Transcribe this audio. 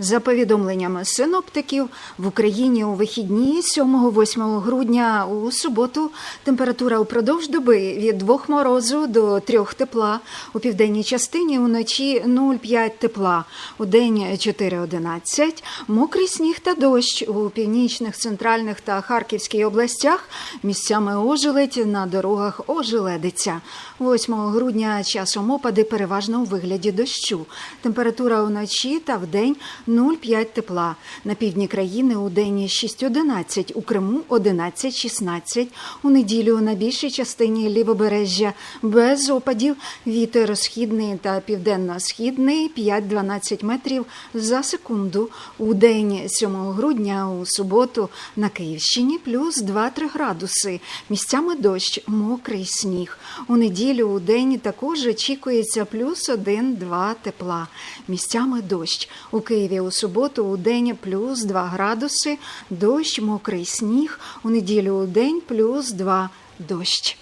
За повідомленнями синоптиків, в Україні у вихідні 7-8 грудня у суботу температура упродовж доби від 2 морозу до 3 тепла, у південній частині уночі 0,5 тепла, у день 4-11, мокрий сніг та дощ у північних, центральних та Харківській областях, місцями ожеледь, на дорогах ожеледиться. 8 грудня часом опади переважно у вигляді дощу. Температура вночі та вдень 0,5 тепла. На півдні країни у день 6-11, у Криму 11-16. У неділю на більшій частині лівобережжя без опадів. Вітер східний та південно-східний 5-12 метрів за секунду. У день 7 грудня у суботу на Київщині плюс 2-3 градуси. Місцями дощ, мокрий сніг. У неділю у день також очікується плюс 1-2 тепла. Місцями дощ. У Києві у суботу у день плюс 2 градуси, дощ, мокрий сніг. У неділю у день плюс 2 дощ.